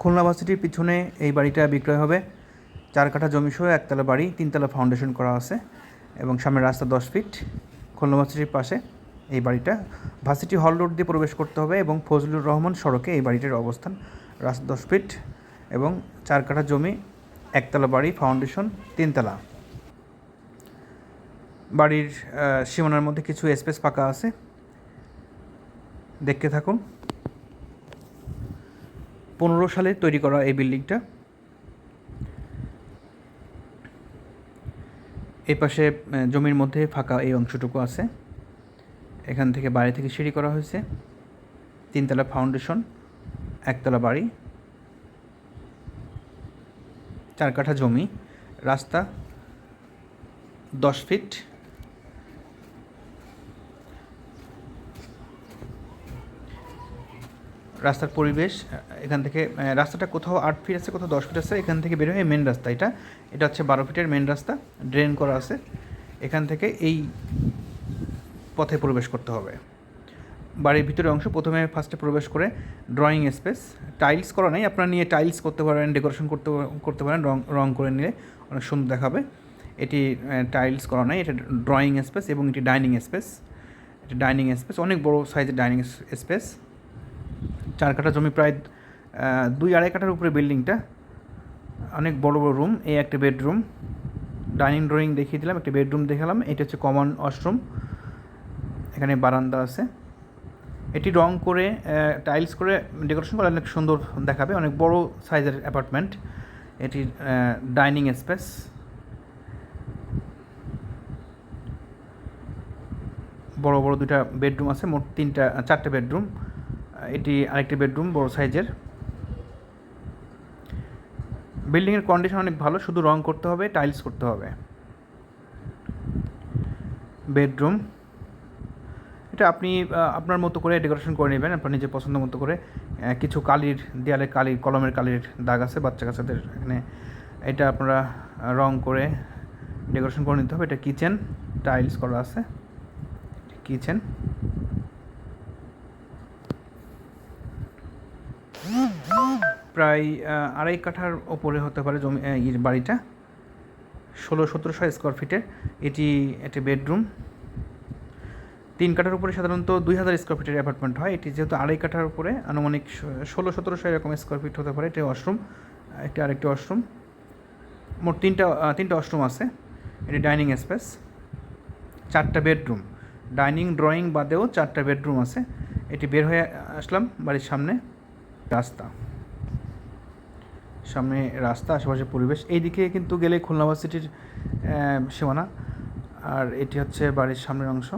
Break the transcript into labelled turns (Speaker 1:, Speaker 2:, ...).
Speaker 1: খুলনা ভার্সিটির পিছনে এই বাড়িটা বিক্রয় হবে। চার কাঠা জমি সহ একতলা বাড়ি, তিনতলা ফাউন্ডেশন করা আছে এবং সামনে রাস্তা দশ ফিট খুলনা ভার্সিটির পাশে এই বাড়িটা। ভার্সিটি হল রোড দিয়ে প্রবেশ করতে হবে এবং ফজলুর রহমান সড়কে এই বাড়িটির অবস্থান। রাস্তা দশ ফিট এবং চার কাঠা জমি, একতলা বাড়ি ফাউন্ডেশন তিনতলা। বাড়ির সীমানার মধ্যে কিছু স্পেস ফাঁকা আছে। দেখতে থাকুন। পনেরো সালে তৈরি করা এই বিল্ডিংটা। এই পাশে জমির মধ্যে ফাঁকা এই অংশটুকু আছে। এখান থেকে বাইরে থেকে সিঁড়ি করা হয়েছে। তিনতলা ফাউন্ডেশন, একতলা বাড়ি, চার কাঠা জমি, রাস্তা, দশ ফিট। রাস্তার পরিবেশ এখান থেকে রাস্তাটা কোথাও আট ফিট আছে, কোথাও দশ ফিট আছে, এখান থেকে বের হয়ে মেন রাস্তা এটা। এটা হচ্ছে বারো ফিটের মেন রাস্তা ড্রেন করা আছে। এখান থেকে এই পথে প্রবেশ করতে হবে। বাড়ির ভিতরের অংশ প্রথমে ফার্স্টে প্রবেশ করে ড্রয়িং স্পেস টাইলস করা নেই, আপনারা নিয়ে টাইলস করতে পারেন ডেকোরেশন করতে করতে পারেন, রং রং করে নিলে অনেক সুন্দর দেখাবে। এটি টাইলস করা নেই, এটা ড্রয়িং স্পেস এবং এটি ডাইনিং স্পেস এটি ডাইনিং স্পেস অনেক বড় সাইজের ডাইনিং স্পেস চার কাঠা জমি প্রায় দুই আড়াই কাঠার উপরে বিল্ডিংটা। অনেক বড় বড় রুম এই একটা বেডরুম ডাইনিং ড্রয়িং দেখিয়ে দিলাম, একটা বেডরুম দেখালাম, এটা হচ্ছে কমন ওয়াশরুম এখানে বারান্দা আছে। এটি রং করে টাইলস করে ডেকোরেশন করে অনেক সুন্দর দেখাবে। অনেক বড় সাইজের অ্যাপার্টমেন্ট এটি ডাইনিং স্পেস বড় বড় দুটা বেডরুম আছে, মোট তিনটা, চারটে বেডরুম এটি আরেকটি বেডরুম, বড় সাইজের। বিল্ডিংয়ের কন্ডিশন অনেক ভালো, শুধু রং করতে হবে টাইলস করতে হবে। বেডরুম। এটা আপনি আপনার মতো করে ডেকোরেশন করে নেবেন, আপনার নিজের পছন্দ মতো করে। কিছু কালির দেয়ালে কালি, কলমের কালির দাগ আছে, বাচ্চা কাচ্চাদের এখানে। এটা আপনারা রং করে ডেকোরেশন করে নিতে হবে। এটা কিচেন টাইলস করা আছে। কিচেন প্রায় আড়াই কাঠার ওপরে হতে পারে জমি বাড়িটা। ষোলো, সতেরোশো স্কোয়ার ফিটের এটি একটি বেডরুম তিন কাঠার উপরে সাধারণত দুই হাজার স্কোয়ার ফিটের অ্যাপার্টমেন্ট হয়। এটি যেহেতু আড়াই কাঠার উপরে, আনুমানিক ষোলো, সতেরোশো এরকম স্কোয়ার ফিট হতে পারে। এটি ওয়াশরুম একটি আরেকটি ওয়াশরুম মোট তিনটা তিনটা ওয়াশরুম আছে। এটি ডাইনিং স্পেস চারটা বেডরুম ডাইনিং ড্রয়িং বাদেও চারটা বেডরুম আছে। এটি বের হয়ে আসলাম বাড়ির সামনে। রাস্তা। সামনে রাস্তা আশেপাশে পরিবেশ। এইদিকে কিন্তু গেলে খুলনা ভার্সিটির সীমানা। আর এটি হচ্ছে বাড়ির সামনের অংশ।